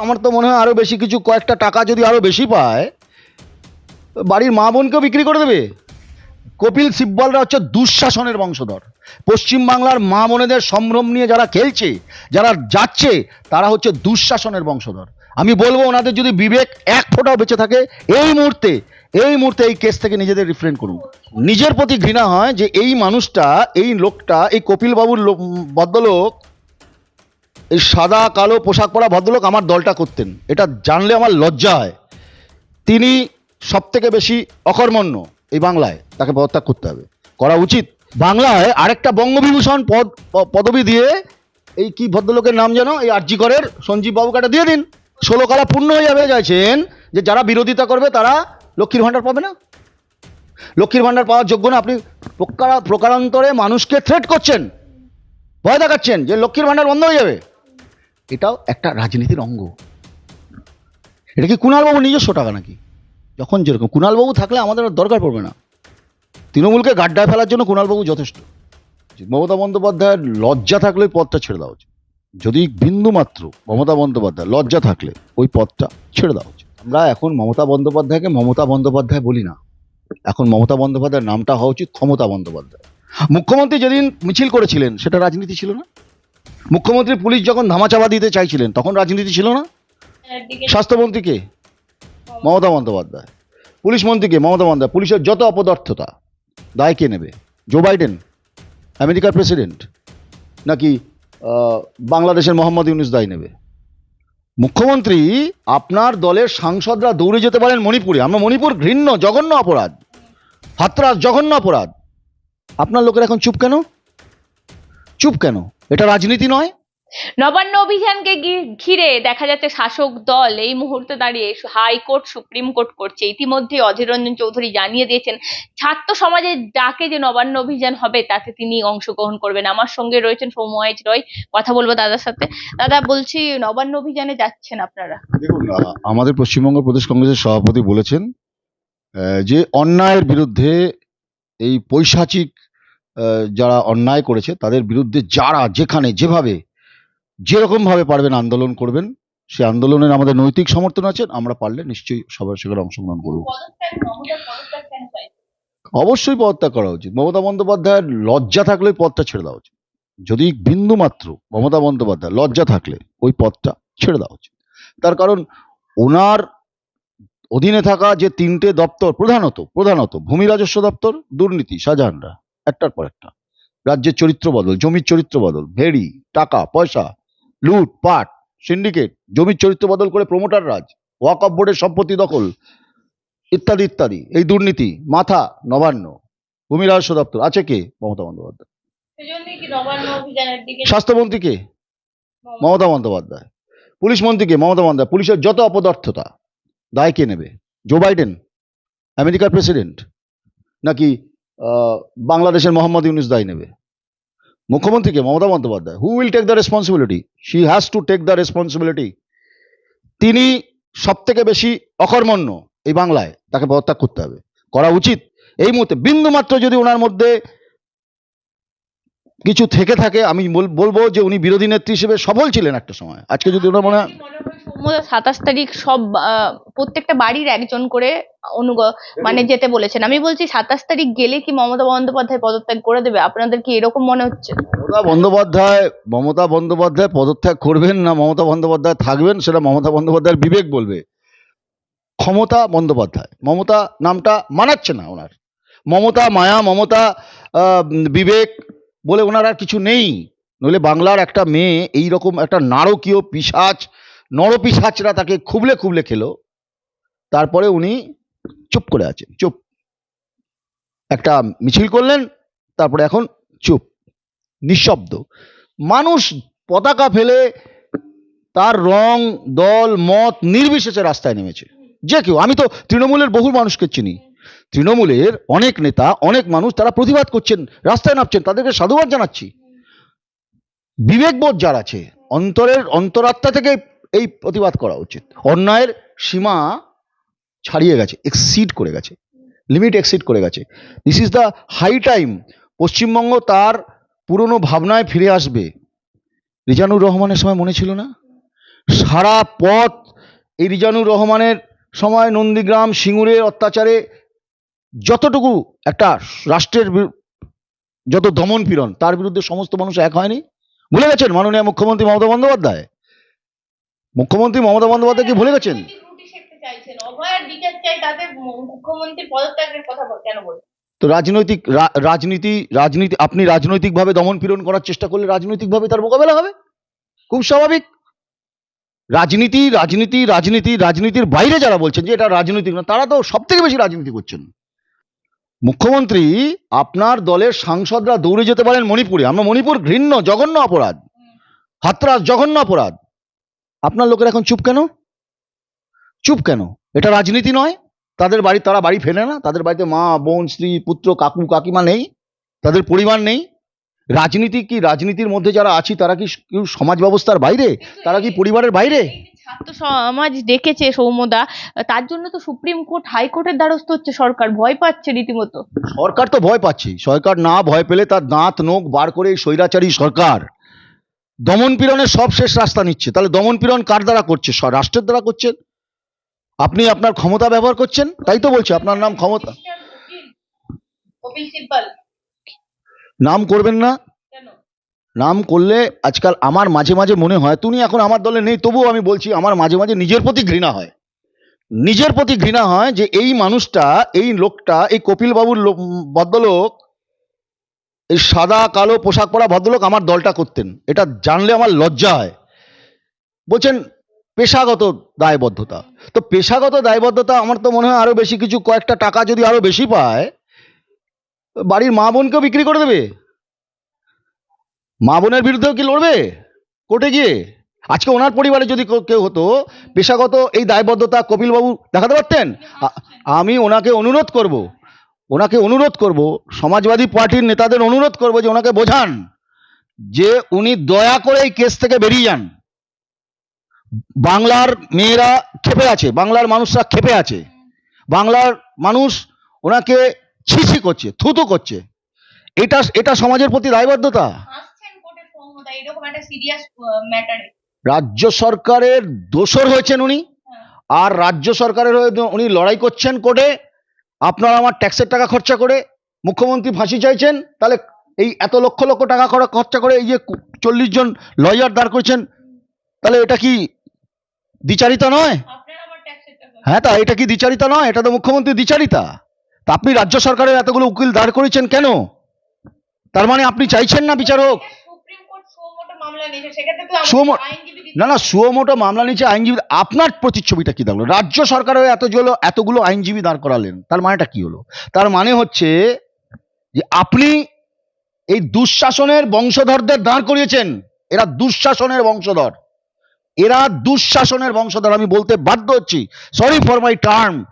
আমার তো মনে হয় আরও বেশি কিছু, কয়েকটা টাকা যদি আরও বেশি পায়, বাড়ির মা বোনকেও বিক্রি করে দেবে? কপিল সিব্বলরা হচ্ছে দুঃশাসনের বংশধর। পশ্চিমবাংলার মা বোনেদের সম্ভ্রম নিয়ে যারা খেলছে, যারা যাচ্ছে, তারা হচ্ছে দুঃশাসনের বংশধর। আমি বলব, ওনাদের যদি বিবেক এক ফোঁটাও বেঁচে থাকে, এই মুহূর্তে এই মুহূর্তে এই কেস থেকে নিজেদের রিফ্রেন করুন। নিজের প্রতি ঘৃণা হয় যে এই মানুষটা, এই লোকটা, এই কপিল বাবুর লোক ভদ্রলোক এই সাদা, কালো পোশাক পরা ভদ্রলোক আমার দলটা করতেন। এটা জানলে আমার লজ্জা হয়। তিনি সব থেকে বেশি অকর্মণ্য এই বাংলায়। তাকে পদত্যাগ করতে হবে। করা উচিত। বাংলায় আরেকটা বঙ্গবিভূষণ পদ পদবি দিয়ে এই কি ভদ্রলোকের নাম যেন? এই আরজিকরের সঞ্জীব বাবুকাটা দিয়ে দিন। ষোলো কালা পূর্ণ হয়ে যাবে, চাইছেন যে যারা বিরোধিতা করবে তারা লক্ষ্মীর ভাণ্ডার পাবে না? লক্ষ্মীর ভাণ্ডার পাওয়ার যোগ্য না, আপনি প্রকারা, প্রকারান্তরে মানুষকে থ্রেট করছেন। ভয় দেখাচ্ছেন যে লক্ষ্মীর ভাণ্ডার বন্ধ হয়ে যাবে। এটাও একটা রাজনীতির অঙ্গ। এটা কি কুণালবাবু নিজস্ব টাকা নাকি? যখন যেরকম কুণালবাবু থাকলে আমাদের আর দরকার পড়বে না। তৃণমূলকে গাড্ডায় ফেলার জন্য কুণালবাবু যথেষ্ট। মমতা বন্দ্যোপাধ্যায়ের লজ্জা থাকলে ওই পদটা ছেড়ে দেওয়া উচিত। যদি বিন্দু মাত্র মমতা বন্দ্যোপাধ্যায় লজ্জা থাকলে ওই পদটা ছেড়ে দেওয়া উচিত। আমরা এখন মমতা বন্দ্যোপাধ্যায়কে মমতা বন্দ্যোপাধ্যায় বলি না। এখন মমতা বন্দ্যোপাধ্যায়ের নামটা হওয়া উচিত ক্ষমতা বন্দ্যোপাধ্যায়। মুখ্যমন্ত্রী যেদিন মিছিল করেছিলেন, সেটা রাজনীতি ছিল না? মুখ্যমন্ত্রী পুলিশ যখন ধামাচাপা দিতে চাইছিলেন তখন রাজনীতি ছিল না? স্বাস্থ্যমন্ত্রীকে? মমতা বন্দ্যোপাধ্যায়। পুলিশ মন্ত্রীকে? মমতা বন্দ্যোপাধ্যায়। পুলিশের যত অপদার্থতা দায় কে নেবে? জো বাইডেন আমেরিকার প্রেসিডেন্ট নাকি বাংলাদেশের মোহাম্মদ ইউনুস দায় নেবে? মুখ্যমন্ত্রী আপনার দলের সাংসদরা দৌড়ে যেতে পারেন মণিপুরে। আমরা মণিপুর ঘৃণ্য জঘন্য অপরাধ। হাতরাস জঘন্য অপরাধ। আপনার লোকের এখন চুপ কেন? চুপ কেন? এটা রাজনীতি নয়। নবান্ন অভিযানকে ঘি- ঘিরে দেখা যাচ্ছে শাসক দল এই মুহূর্তে দাঁড়িয়ে হাইকোর্ট সুপ্রিম কোর্ট করছে। ইতিমধ্যে অধীর রঞ্জন চৌধুরী জানিয়ে দিয়েছেন ছাত্র সমাজের ডাকে যে নবান্ন অভিযান হবে তাতে তিনি অংশগ্রহণ করবেন। আমার সঙ্গে রয়েছেন সৌম্য রয়। কথা বলব দাদার সাথে। দাদা বলছি নবান্ন অভিযানে যাচ্ছেন আপনারা? দেখুন আমাদের পশ্চিমবঙ্গ প্রদেশ কংগ্রেসের সভাপতি বলেছেন আহ, যে অন্যায়ের বিরুদ্ধে এই পৈশাচিক যারা অন্যায় করেছে, তাদের বিরুদ্ধে যারা যেখানে, যেভাবে যেরকম ভাবে পারবেন আন্দোলন করবেন, সে আন্দোলনের আমাদের নৈতিক সমর্থন আছে, আমরা পারলে নিশ্চয়ই সবাই সেখানে অংশগ্রহণ করব। অবশ্যই পদত্যাগ করা উচিত। মমতা বন্দ্যোপাধ্যায়ের লজ্জা থাকলে ওই পদটা ছেড়ে দেওয়া উচিত। যদি বিন্দু মাত্র মমতা বন্দ্যোপাধ্যায় লজ্জা থাকলে ওই পদটা ছেড়ে দেওয়া উচিত। তার কারণ, ওনার অধীনে থাকা যে তিনটে দপ্তর, প্রধানত প্রধানত ভূমি রাজস্ব দপ্তর, দুর্নীতি, শাহজাহানরা। একটার পর একটা। রাজ্যের চরিত্র বদল জমির চরিত্র বদল ভেড়ি টাকা পয়সা লুট পাট সিন্ডিকেট জমির চরিত্র বদল করে প্রমোটার রাজ ওয়াকফ বোর্ডের সম্পত্তি দখল ইত্যাদি ইত্যাদি। এই দুর্নীতি মাথা নবান্ন। ভূমি রাজস্ব দপ্তর আছে কে? মমতা বন্দ্যোপাধ্যায়। কি স্বাস্থ্যমন্ত্রী কে? মমতা বন্দ্যোপাধ্যায়। পুলিশ মন্ত্রীকে মমতা বন্দ্যোপাধ্যায়। পুলিশের যত অপদার্থতা দায় কে নেবে? জো বাইডেন আমেরিকার প্রেসিডেন্ট নাকি বাংলাদেশের মোহাম্মদ ইউনুস দায় নেবে। মুখ্যমন্ত্রীকে Mamata Bandyopadhyay who will take the responsibility she has to take the responsibility তিনি সব থেকে বেশি অকর্মণ্য এই বাংলায়, তাকে পদত্যাগ করতে হবে। করা উচিত। এই মুহূর্তে বিন্দুমাত্র যদি ওনার মধ্যে কিছু থেকে থাকে আমি বলব যে উনি বিরোধী নেত্রী হিসেবে সফল ছিলেন একটা সময়। আজকে যদি ওনার মনে হয় সাতাশ তারিখ সব প্রত্যেকটা বাড়ির একজন করে অনুগ মানে যেতে বলেছেন। আমি বলছি সাতাশ তারিখ গেলে কি মমতা বন্দ্যোপাধ্যায় পদত্যাগ করে দেবে? আপনাদের কি এরকম মনে হচ্ছে? মমতা বন্দ্যোপাধ্যায় মমতা বন্দ্যোপাধ্যায় পদত্যাগ করবেন না মমতা বন্দ্যোপাধ্যায় থাকবেন সেটা মমতা বন্দ্যোপাধ্যায়ের বিবেক বলবে। ক্ষমতা বন্দ্যোপাধ্যায় মমতা নামটা মানাচ্ছে না ওনার। মমতা মায়া মমতা বিবেক বলে ওনার আর কিছু নেই। নইলে বাংলার একটা মেয়ে এই রকম একটা নারকীয় পিসাচ নরপিসাচরা তাকে খুবলে খুবলে খেলো। তারপরে উনি চুপ করে আছেন, চুপ। একটা মিছিল করলেন, তারপরে এখন চুপ, নিঃশব্দ। মানুষ পতাকা ফেলে তার রং, দল, মত নির্বিশেষে রাস্তায় নেমেছে। যে কেউ, আমি তো তৃণমূলের বহু মানুষকে চিনি। তৃণমূলের অনেক নেতা, অনেক মানুষ তারা প্রতিবাদ করছেন, রাস্তায় নামছেন, তাদেরকে সাধুবাদ জানাচ্ছি। বিবেকবোধ যার আছে, অন্তরের অন্তরাত্মা থেকে এই প্রতিবাদ করা উচিত। অন্যায়ের সীমা ছাড়িয়ে গেছে এক্সিড করে গেছে লিমিট এক্সিড করে গেছে। This is the high time Paschimbanga তার পুরনো ভাবনায় ফিরে আসবে। রিজানুর রহমানের সময় মনে ছিল না? সারা পথ এই রিজানুর রহমানের সময় নন্দীগ্রাম সিঙ্গুরের অত্যাচারে যতটুকু একটা রাষ্ট্রের যত দমন পীড়ন, তার বিরুদ্ধে সমস্ত মানুষ এক হয়নি। ভুলে গেছেন মাননীয় মুখ্যমন্ত্রী মমতা বন্দ্যোপাধ্যায়? মুখ্যমন্ত্রী মমতা বন্দ্যোপাধ্যায় কি ভুলে গেছেন? রাজনৈতিক তো রাজনৈতিক রাজনীতি রাজনীতি, আপনি রাজনৈতিকভাবে দমন পীড়ন করার চেষ্টা করলে রাজনৈতিকভাবে তার মোকাবেলা হবে? খুব স্বাভাবিক। রাজনীতি রাজনীতি রাজনীতি, রাজনীতির বাইরে যারা বলছেন যে এটা রাজনৈতিক না, তারা তো সব থেকে বেশি রাজনীতি করছেন। মুখ্যমন্ত্রী, আপনার দলের সাংসদরা দৌড়ে যেতে পারেন মণিপুরে। আমরা মণিপুর ঘৃণ্য, জঘন্য অপরাধ। হাতরাস, জঘন্য অপরাধ। আপনার লোকের এখন চুপ কেন? চুপ কেন? এটা রাজনীতি নয়। তাদের বাড়ি, তারা বাড়ি ফেলে না। তাদের বাড়িতে মা, বোন, স্ত্রী, পুত্র, কাকু, কাকিমা নেই। তাদের পরিবার নেই। রাজনীতি কি রাজনীতির মধ্যে যারা আছি, তারা কি সমাজ ব্যবস্থার বাইরে? তারা কি পরিবারের বাইরে? ছাত্র সমাজ ডেকেছে সৌমদা তার জন্য তো সুপ্রিম কোর্ট হাইকোর্টের দ্বারস্থ হচ্ছে সরকার ভয় পাচ্ছে রীতিমতো। সরকার তো ভয় পাচ্ছে। সরকার না ভয় পেলে তার দাঁত নোখ বার করে এই স্বৈরাচারী সরকার। দমন পীড়নের সব শেষ রাস্তা নিচ্ছে। তাহলে দমন পীড়ন কার দ্বারা করছে? স- রাষ্ট্রের দ্বারা করছেন? আপনি আপনার ক্ষমতা ব্যবহার করছেন? তাই তো বলছি আপনার নাম ক্ষমতা। কপিল সিব্বল নাম করবেন না। নাম করলে আজকাল আমার মাঝে মাঝে মনে হয়, তুমি এখন আমার দলে নেই, তবুও আমি বলছি, আমার মাঝে মাঝে নিজের প্রতি ঘৃণা হয়। নিজের প্রতি ঘৃণা হয় যে, এই মানুষটা, এই লোকটা, এই কপিলবাবুর লোক, ভদ্রলোক, এই সাদা, কালো পোশাক পরা ভদ্রলোক আমার দলটা করতেন। এটা জানলে আমার লজ্জা হয়। বলছেন, পেশাগত দায়বদ্ধতা। তো পেশাগত দায়বদ্ধতা, আমার তো মনে হয় আরও বেশি কিছু, কয়েকটা টাকা যদি আরও বেশি পায়, বাড়ির মা বোনকেও বিক্রি করে দেবে? মা বোনের বিরুদ্ধেও কি লড়বে? কোর্টে গিয়ে? আজকে ওনার পরিবারে যদি কেউ- হতো, পেশাগত এই দায়বদ্ধতা কপিলবাবু দেখাতে পারতেন? আমি ওনাকে অনুরোধ করব, ওনাকে অনুরোধ করব, সমাজবাদী পার্টির নেতাদের অনুরোধ করব যে ওনাকে বোঝান, যে উনি দয়া করে এই কেস থেকে বেরিয়ে যান। বাংলার মেয়েরা ক্ষেপে আছে, বাংলার মানুষরা ক্ষেপে আছে। বাংলার মানুষ ওনাকে ছিছি করছে, থুতু করছে। এটা এটা সমাজের প্রতি দায়বদ্ধতা? এরকম একটা সিরিয়াস ম্যাটারে রাজ্য সরকারের দোষর হয়েছেন উনি আর রাজ্য সরকারের হয়ে উনি লড়াই করছেন কোর্টে আপনার আমার ট্যাক্সের টাকা খরচা করে মুখ্যমন্ত্রী ফাঁসি চাইছেন তাহলে এই এত লক্ষ লক্ষ টাকা খর- খরচা করে এই যে চল্লিশ জন লয়ার দাঁড় করছেন তাহলে এটা কি দ্বিচারিতা নয়? হ্যাঁ তা এটা কি দ্বিচারিতা নয়? এটা তো মুখ্যমন্ত্রী দ্বিচারিতা। তা আপনি রাজ্য সরকারের এতগুলো উকিল দাঁড় করেছেন কেন? তার মানে আপনি চাইছেন না বিচার হোক সুপ্রিম কোর্ট সুমোটো মামলা নিয়েছে সেক্ষেত্রে তো সুমো- না না সুমোটো মামলা নিচে আইনজীবী। আপনার প্রতিচ্ছবিটা কি থাকল রাজ্য সরকারের এতগুলো এতগুলো আইনজীবী দাঁড় করালেন তার মানেটা কি হলো? তার মানে হচ্ছে যে আপনি এই দুঃশাসনের বংশধরদের দাঁড় করিয়েছেন। এরা দুঃশাসনের বংশধর। এরা দুঃশাসনের বংশধর আমি বলতে বাধ্য হচ্ছি। Sorry for my term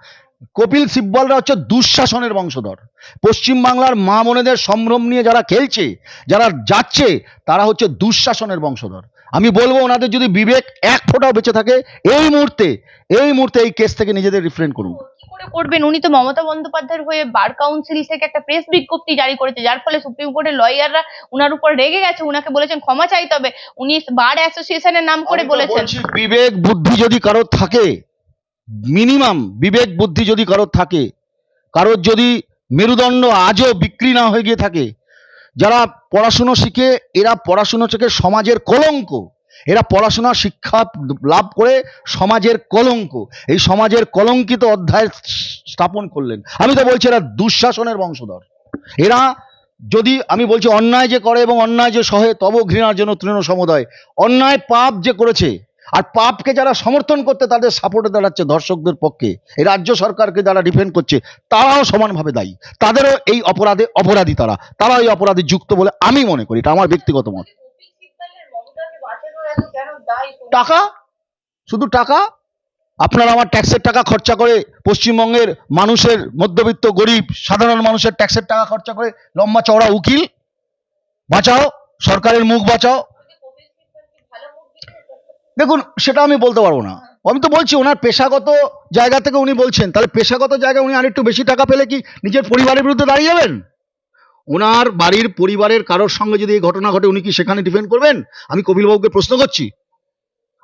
Kapil সিব্বলরা হচ্ছে দুঃশাসনের বংশধর। পশ্চিমবাংলার মা মনেদের সম্ভ্রম নিয়ে যারা খেলছে যারা যাচ্ছে তারা হচ্ছে দুঃশাসনের বংশধর। আমি বলব ওনাদের যদি বিবেক এক ফোঁটাও বেঁচে থাকে এই মুহূর্তে এই মুহূর্তে এই কেস থেকে নিজেদের রিফ্রেন করুন। করে করবেন? উনি তো মমতা বন্দ্যোপাধ্যায়ের হয়ে বার কাউন্সিল থেকে একটা প্রেস বিজ্ঞপ্তি জারি করেছে যার ফলে সুপ্রিম কোর্টের লয়াররা উনার উপর রেগে গেছে উনাকে বলেছেন ক্ষমা চাইতে হবে। উনি বার অ্যাসোসিয়েশনের নাম করে বলেছেন। বিবেক বুদ্ধি যদি কারও থাকে মিনিমাম বিবেক বুদ্ধি যদি কারোর থাকে, কারোর যদি মেরুদণ্ড আজও বিক্রি না হয়ে গিয়ে থাকে, যারা পড়াশুনো শিখে, এরা পড়াশুনো থেকে সমাজের কলঙ্ক, এরা পড়াশোনা শিক্ষা লাভ করে সমাজের কলঙ্ক, এই সমাজের কলঙ্কিত অধ্যায় স্থাপন করলেন। আমি তো বলছি এরা দুঃশাসনের বংশধর। এরা যদি, আমি বলছি অন্যায় যে করে এবং অন্যায় যে সহে তব ঘৃণার জন্য তৃণ সমুদয় অন্যায় পাপ যে করেছে আর পাপকে যারা সমর্থন করতে তাদের সাপোর্টে দাঁড়াচ্ছে ধর্ষকদের পক্ষে। এই রাজ্য সরকারকে যারা ডিফেন্ড করছে, তারাও সমানভাবে দায়ী। তাদেরও এই অপরাধে অপরাধী তারা। তারা এই অপরাধে যুক্ত বলে আমি মনে করি। এটা আমার ব্যক্তিগত মত। টাকা? শুধু টাকা? আপনার আমার ট্যাক্সের টাকা খরচা করে পশ্চিমবঙ্গের মানুষের মধ্যবিত্ত, গরিব, সাধারণ মানুষের ট্যাক্সের টাকা খরচা করে লম্বা চওড়া উকিল বাঁচাও, সরকারের মুখ বাঁচাও কপিল সিব্বল কি ভালো মুখ দিচ্ছে দেখুন, সেটা আমি বলতে পারব না। আমি তো বলছি, ওনার পেশাগত জায়গা থেকে উনি বলছেন। তাহলে পেশাগত জায়গায় উনি আরেকটু বেশি টাকা পেলে কি নিজের পরিবারের বিরুদ্ধে দাঁড়িয়ে যাবেন? ওনার বাড়ির পরিবারের কারোর সঙ্গে যদি এই ঘটনা ঘটে, উনি কি সেখানে ডিফেন্ড করবেন? আমি কপিলবাবুকে প্রশ্ন করছি।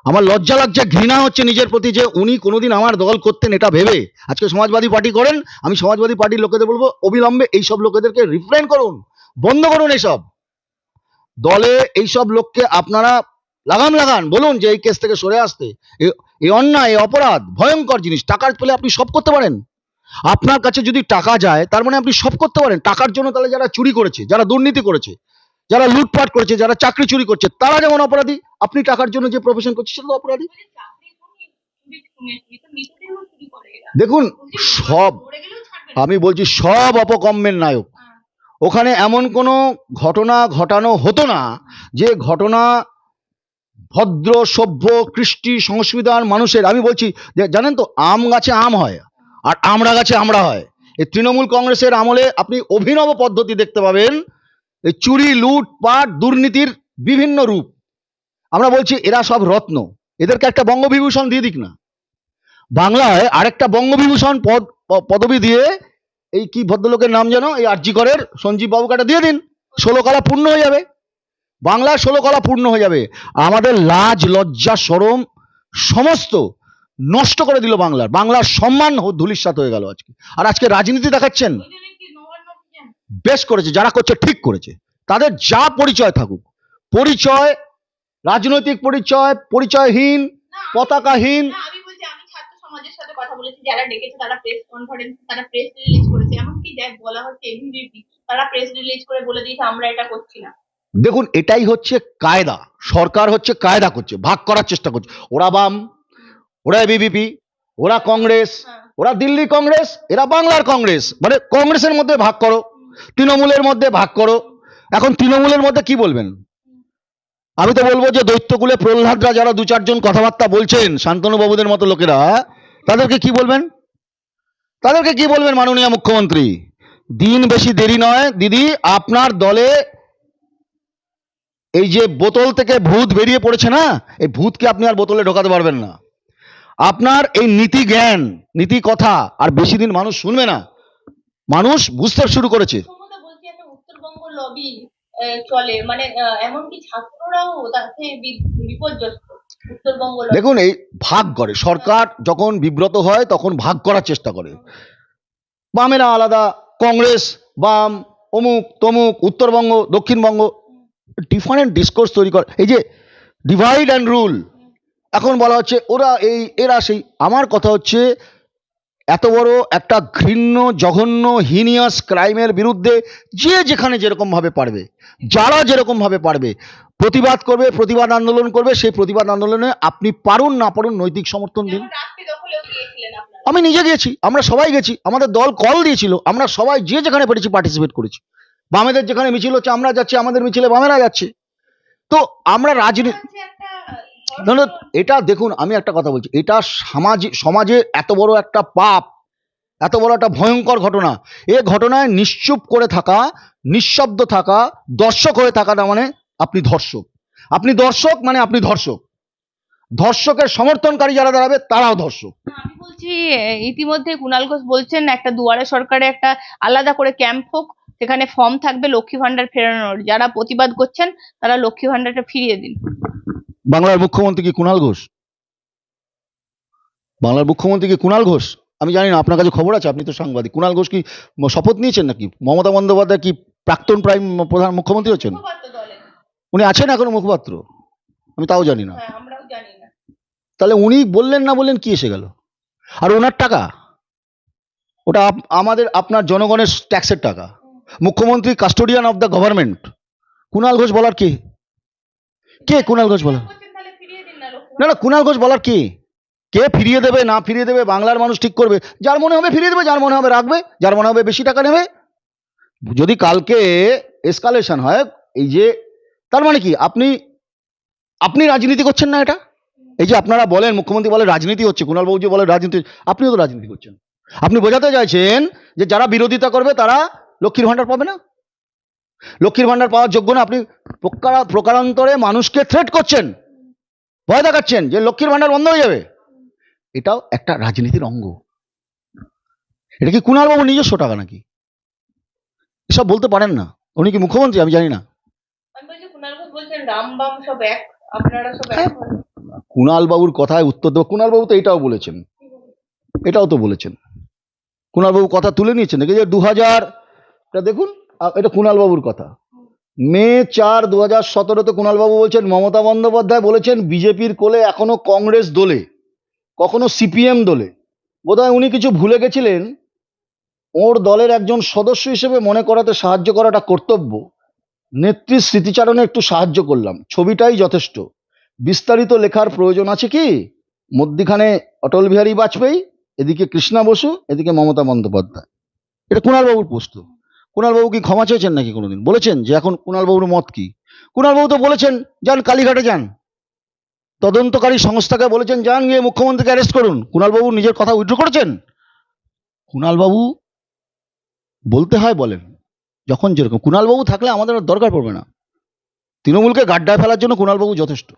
আমার লজ্জা লাগছে, ঘৃণা হচ্ছে নিজের প্রতি যে উনি কোনোদিন আমার দল করতেন এটা ভেবে। আজকে সমাজবাদী পার্টি করেন, আমি সমাজবাদী পার্টির লোকেদের বলব, অবিলম্বে এইসব লোকেদেরকে রিফ্রেন করুন। বন্ধ করুন এইসব। দলে এইসব লোককে আপনারা লাগাম লাগান বলুন যে এই কেস থেকে সরে আসতে। এই অন্যায় এই অপরাধ ভয়ঙ্কর জিনিস টাকার পেলে আপনি সব করতে পারেন। আপনার কাছে যদি টাকা যায় তার মানে আপনি সব করতে পারেন। টাকার জন্য তাহলে যারা চুরি করেছে যারা দুর্নীতি করেছে যারা লুটপাট করেছে যারা চাকরি চুরি করছে তারা যেমন অপরাধী আপনি টাকার জন্য যে প্রফেশন করছে সেটা অপরাধী। দেখুন সব আমি বলছি সব অপকম্মের নায়ক। ওখানে এমন কোনো ঘটনা ঘটানো হতো না যে ঘটনা ভদ্র, সভ্য, কৃষ্টি সংস্কৃতার মানুষের, আমি বলছি, যে জানেন তো, আম গাছে আম হয়, আর আমড়া গাছে আমড়া হয়। এই তৃণমূল কংগ্রেসের আমলে আপনি অভিনব পদ্ধতি দেখতে পাবেন, এই চুরি, লুট, পাট, দুর্নীতির বিভিন্ন রূপ। আমরা বলছি, এরা সব রত্ন। এদেরকে একটা বঙ্গবিভূষণ দিয়ে দিক না। বাংলায় আরেকটা বঙ্গবিভূষণ পদ পদবি দিয়ে এই কি ভদ্রলোকের নাম যেন, এই আরজিকরের সঞ্জীব বাবুকে একটা দিয়ে দিন। ষোলো কলা পূর্ণ হয়ে যাবে। বাংলার ষোলো কলা পূর্ণ হয়ে যাবে। আমাদের লাজ লজ্জা সরম সমস্ত নষ্ট করে দিল বাংলার। বাংলার সম্মান ধূলিসাৎ হয়ে গেল আজকে। আর আজকে রাজনীতি দেখাচ্ছেন? বেশ করেছে যারা করছে ঠিক করেছে। তাদের যা পরিচয় থাকুক। পরিচয় রাজনৈতিক পরিচয় পরিচয়হীন পতাকাহীন। না, আমি বলছি আমি ছাত্র সমাজের সাথে কথা বলেছি। যারা ডেকেছে তারা প্রেস কনফারেন্স তারা প্রেস রিলিজ করেছে। এমনকি দেখ বলা হচ্ছে এবিভিপি তারা প্রেস রিলিজ করে বলে দিয়েছে আমরা এটা করছি না। দেখুন এটাই হচ্ছে কায়দা। সরকার হচ্ছে কায়দা করছে ভাগ করার চেষ্টা করছে। ওরা বাম ওরা বিবিপি ওরা কংগ্রেস হ্যাঁ। ওরা দিল্লি কংগ্রেস এরা বাংলার কংগ্রেস। মানে কংগ্রেসের মধ্যে ভাগ করো তৃণমূলের মধ্যে ভাগ করো। এখন তৃণমূলের মধ্যে কি বলবেন? আমি তো বলব যে দৈত্যকুলে প্রহ্লাদরা যারা দু চারজন কথাবার্তা বলছেন শান্তনু বাবুদের মতো লোকেরা তাদেরকে কি বলবেন? তাদেরকে কি বলবেন মাননীয় মুখ্যমন্ত্রী? দিন বেশি দেরি নয়। দিদি আপনার দলে এই যে বোতল থেকে ভূত বেরিয়ে পড়েছে না এই ভূতকে আপনি আর বোতলে ঢোকাতে পারবেন না। আপনার এই নীতি জ্ঞান নীতি কথা আর বেশি দিন মানুষ শুনবে না। মানুষ বুঝতে শুরু করেছে। উত্তরবঙ্গ লবি চলে। মানে এমনকি ছাত্ররাও তাতে বিপর্যস্ত দেখুন এই ভাগ করে। সরকার যখন বিব্রত হয় তখন ভাগ করার চেষ্টা করে। বামেরা আলাদা কংগ্রেস বাম অমুক তমুক উত্তরবঙ্গ দক্ষিণবঙ্গ ডিফারেন্ট ডিসকোর্স তৈরি করে এই যে ডিভাইড অ্যান্ড রুল এখন বলা হচ্ছে ওরা এই এরা সেই আমার কথা হচ্ছে এত বড় একটা ঘৃণ্য জঘন্য হিনিয়াস ক্রাইমের বিরুদ্ধে যে যেখানে যেরকম ভাবে পারবে যারা যেরকম ভাবে পারবে প্রতিবাদ করবে প্রতিবাদ আন্দোলন করবে সেই প্রতিবাদ আন্দোলনে আপনি পারুন না পারুন নৈতিক সমর্থন দিন। আমি নিজে গেছি আমরা সবাই গেছি আমাদের দল কল দিয়েছিল আমরা সবাই যে যেখানে পেরেছি পার্টিসিপেট করেছি। বামেদের যেখানে মিছিল হচ্ছে আমরা যাচ্ছি আমাদের মিছিলে বামেরা যাচ্ছে। তো আমরা রাজনীতি এটা দেখুন আমি একটা কথা বলছি। এটা সমাজ সমাজে এত বড় একটা পাপ এত বড় একটা ভয়ঙ্কর ঘটনা। এ ঘটনায় নিশ্চুপ করে থাকা নিঃশব্দ থাকা দর্শক হয়ে থাকা না মানে আপনি ধর্ষক। আপনি দর্শক মানে আপনি ধর্ষক। ধর্ষকের সমর্থনকারী যারা দাঁড়াবে তারাও ধর্ষক। আমি বলছি ইতিমধ্যে কুণাল ঘোষ বলছেন একটা দুয়ারে সরকারে একটা আলাদা করে ক্যাম্প হোক সেখানে ফর্ম থাকবে লক্ষ্মী ভান্ডার ফেরানোর। যারা প্রতিবাদ করছেন তারা লক্ষ্মী ভান্ডারটা ফিরিয়ে দিন। বাংলার মুখ্যমন্ত্রী কি কুণাল ঘোষ? বাংলার মুখ্যমন্ত্রী কি কুণাল ঘোষ? আমি জানি না আপনার কাছে খবর আছে আপনি তো সাংবাদিক। কুণাল ঘোষ কি শপথ নিয়েছেন নাকি? মমতা বন্দ্যোপাধ্যায় কি প্রাক্তন প্রাইম প্রধান মুখ্যমন্ত্রী হচ্ছেন? উনি আছেন এখনও মুখপাত্র? আমি তাও জানি না। হ্যাঁ জানি না। তাহলে উনি বললেন না বললেন কি এসে গেল? আর ওনার টাকা? ওটা আমাদের আপনার জনগণের ট্যাক্সের টাকা। মুখ্যমন্ত্রী custodian of the government Kunal Ghosh বলার কে? কে কুণাল ঘোষ বলার? না না কুণাল ঘোষ বলার কি? কে ফিরিয়ে দেবে, না ফিরিয়ে দেবে, বাংলার মানুষ ঠিক করবে? যার মনে হবে ফিরিয়ে দেবে, যার মনে হবে রাখবে, যার মনে হবে বেশি টাকা নেবে। যদি কালকে এসকালেশন হয়, এই যে, তার মানে কি? আপনি আপনি রাজনীতি করছেন না এটা? এই যে আপনারা বলেন, মুখ্যমন্ত্রী বলে রাজনীতি হচ্ছে কুণাল বাবুজি বলে রাজনীতি, আপনিও তো রাজনীতি করছেন। আপনি বোঝাতে চাইছেন যে যারা বিরোধিতা করবে, তারা লক্ষ্মীর ভাণ্ডার পাবে না? লক্ষ্মীর ভাণ্ডার পাওয়ার যোগ্য না আপনি প্রকারা- প্রকারান্তরে মানুষকে থ্রেট করছেন। ভয় দেখাচ্ছেন যে লক্ষ্মীর ভাণ্ডার বন্ধ হয়ে যাবে। এটাও একটা রাজনীতির অঙ্গ। এটা কি কুণাল বাবু নিজস্ব টাকা নাকি? এসব বলতে পারেন না। উনি কি মুখ্যমন্ত্রী? আমি জানি না। হ্যাঁ। হন। কুণাল বাবুর কথায় উত্তর দেবো। কুণাল বাবু তো এটাও বলেছেন। এটাও তো বলেছেন। কুণাল বাবু কথা তুলে নিয়েছেন। দেখে যে দু হাজার এটা দেখুন এটা কুণাল বাবুর কথা। মে চার দু হাজার সতেরোতে কুণাল বাবু বলছেন, মমতা বন্দ্যোপাধ্যায় বলেছেন, বিজেপির কোলে এখনও কংগ্রেস দোলে, কখনো সিপিএম দোলে। বোধহয় উনি কিছু ভুলে গেছিলেন, ওর দলের একজন সদস্য হিসেবে মনে করাতে সাহায্য করাটা কর্তব্য। নেত্রীর স্মৃতিচারণে একটু সাহায্য করলাম, ছবিটাই যথেষ্ট। বিস্তারিত লেখার প্রয়োজন আছে কি? মধ্যিখানে অটল বিহারী বাজপেয়ী, এদিকে কৃষ্ণা বসু, এদিকে মমতা বন্দ্যোপাধ্যায়। এটা কুণালবাবুর পোস্ত কুণালবাবু কি ক্ষমা চেয়েছেন নাকি কোনোদিন? বলেছেন যে এখন কুণালবাবুর মত কি? কুণালবাবু তো বলেছেন, যান কালীঘাটে যান। তদন্তকারী সংস্থাকে বলেছেন, যান গিয়ে মুখ্যমন্ত্রীকে অ্যারেস্ট করুন। কুণালবাবু নিজের কথা উইথড্র করেছেন। কুণালবাবু বলতে হয়, বলেন, যখন যেরকম, কুণালবাবু থাকলে আমাদের দরকার পড়বে না। তৃণমূলকে গাড্ডায় ফেলার জন্য কুণালবাবু যথেষ্ট।